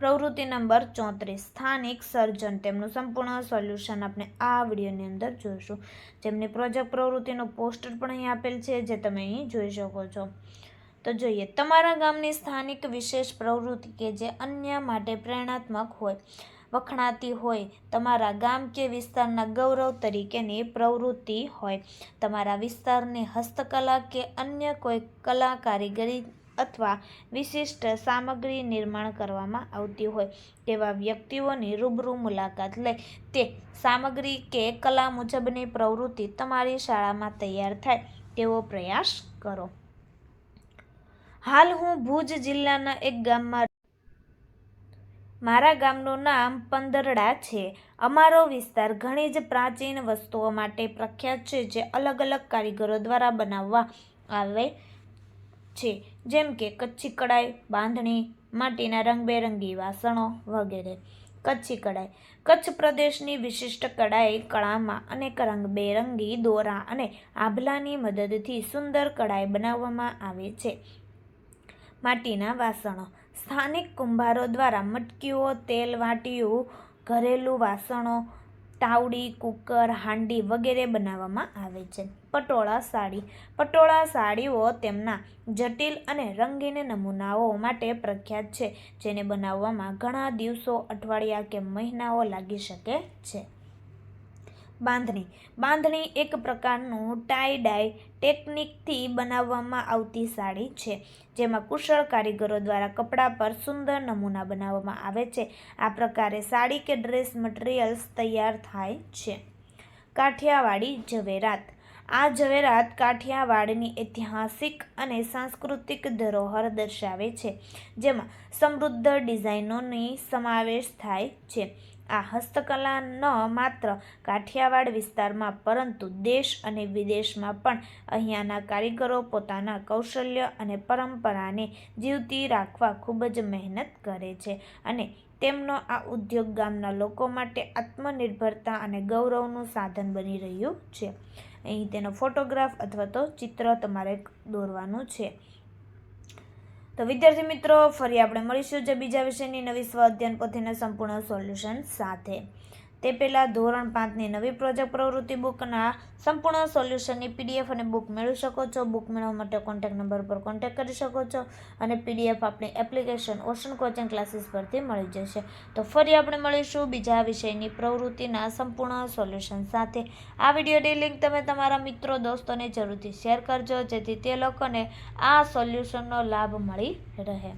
પ્રવૃત્તિ નંબર ચોત્રીસ. સ્થાનિક સર્જન, તેમનું સંપૂર્ણ સોલ્યુશન આપણે આ વિડીયોની અંદર જોઈશું. જેમની પ્રોજેક્ટ પ્રવૃત્તિનો પોસ્ટર પણ અહીં આપેલ છે, જે તમે અહીં જોઈ શકો છો. તો જોઈએ, તમારા ગામની સ્થાનિક વિશેષ પ્રવૃત્તિ કે જે અન્ય માટે પ્રેરણાત્મક હોય, વખણાતી હોય, તમારા ગામ કે વિસ્તારના ગૌરવ તરીકેની પ્રવૃત્તિ હોય, તમારા વિસ્તારની હસ્તકલા કે અન્ય કોઈ કલા કારીગરી અથવા વિશિષ્ટ સામગ્રી નિર્માણ કરવામાં આવતી હોય, તેવા વ્યક્તિઓની રૂબરૂ મુલાકાત લઈ તે સામગ્રી કે કલા મુજબની પ્રવૃત્તિ તમારી શાળામાં તૈયાર થાય તેવો પ્રયાસ કરો. હાલ હું ભુજ જિલ્લાના એક ગામમાં મારા ગામનું નામ પંદરડા છે. અમારો વિસ્તાર ઘણી જ પ્રાચીન વસ્તુઓ માટે પ્રખ્યાત છે, જે અલગ અલગ કારીગરો દ્વારા બનાવવા આવે છે, જેમ કે કચ્છી કડાઈ બાંધણી, માટીના રંગબેરંગી વાસણો વગેરે. કચ્છી કડાઈ કચ્છ પ્રદેશની વિશિષ્ટ કડાઈ કળામાં અનેક રંગબેરંગી દોરા અને આભલાની મદદથી સુંદર કડાઈ બનાવવામાં આવે છે. માટીના વાસણો. સ્થાનિક કુંભારો દ્વારા મટકીઓ, તેલ વાટીઓ ઘરેલું વાસણો તાવડી, કુકર, હાંડી વગેરે બનાવવામાં આવે છે. પટોળા સાડી. પટોળા સાડીઓ તેમના જટિલ અને રંગીન નમૂનાઓ માટે પ્રખ્યાત છે, જેને બનાવવામાં ઘણા દિવસો, અઠવાડિયા કે મહિનાઓ લાગી શકે છે. બાંધણી. બાંધણી એક પ્રકારનું ટાઈ ડાય ટેકનિકથી બનાવવામાં આવતી સાડી છે, જેમાં કુશળ કારીગરો દ્વારા કપડાં પર સુંદર નમૂના બનાવવામાં આવે છે. આ પ્રકારે સાડી કે ડ્રેસ મટીરિયલ્સ તૈયાર થાય છે. કાઠિયાવાડી ઝવેરાત. આ ઝવેરાત કાઠિયાવાડની ઐતિહાસિક અને સાંસ્કૃતિક ધરોહર દર્શાવે છે, જેમાં સમૃદ્ધ ડિઝાઇનોની સમાવેશ થાય છે. આ હસ્તકલા ન માત્ર કાઠિયાવાડ વિસ્તારમાં, પરંતુ દેશ અને વિદેશમાં પણ અહીંયાના કારીગરો પોતાના કૌશલ્ય અને પરંપરાને જીવતી રાખવા ખૂબ જ મહેનત કરે છે અને તેમનો આ ઉદ્યોગ ગામના લોકો માટે આત્મનિર્ભરતા અને ગૌરવનું સાધન બની રહ્યું છે. અહીં તેનો ફોટોગ્રાફ અથવા તો ચિત્ર તમારે દોરવાનું છે. તો વિદ્યાર્થી મિત્રો, ફરી આપણે મળીશું જે બીજા વિષયની નવી સ્વ અધ્યયન પોથીના સંપૂર્ણ સોલ્યુશન સાથે. તે પહેલાં ધોરણ પાંચની નવી પ્રોજેક્ટ પ્રવૃત્તિ બુકના સંપૂર્ણ સોલ્યુશનની પીડીએફ અને બુક મેળવી શકો છો. બુક મેળવવા માટે કોન્ટેક્ટ નંબર પર કોન્ટેક્ટ કરી શકો છો અને પીડીએફ આપણી એપ્લિકેશન ઓશન કોચિંગ ક્લાસીસ પરથી મળી જશે. તો ફરી આપણે મળીશું બીજા વિષયની પ્રવૃત્તિના સંપૂર્ણ સોલ્યુશન સાથે. આ વિડીયોની લિંક તમે તમારા મિત્રો, દોસ્તોને જરૂરથી શેર કરજો, જેથી તે લોકોને આ સોલ્યુશનનો લાભ મળી રહે.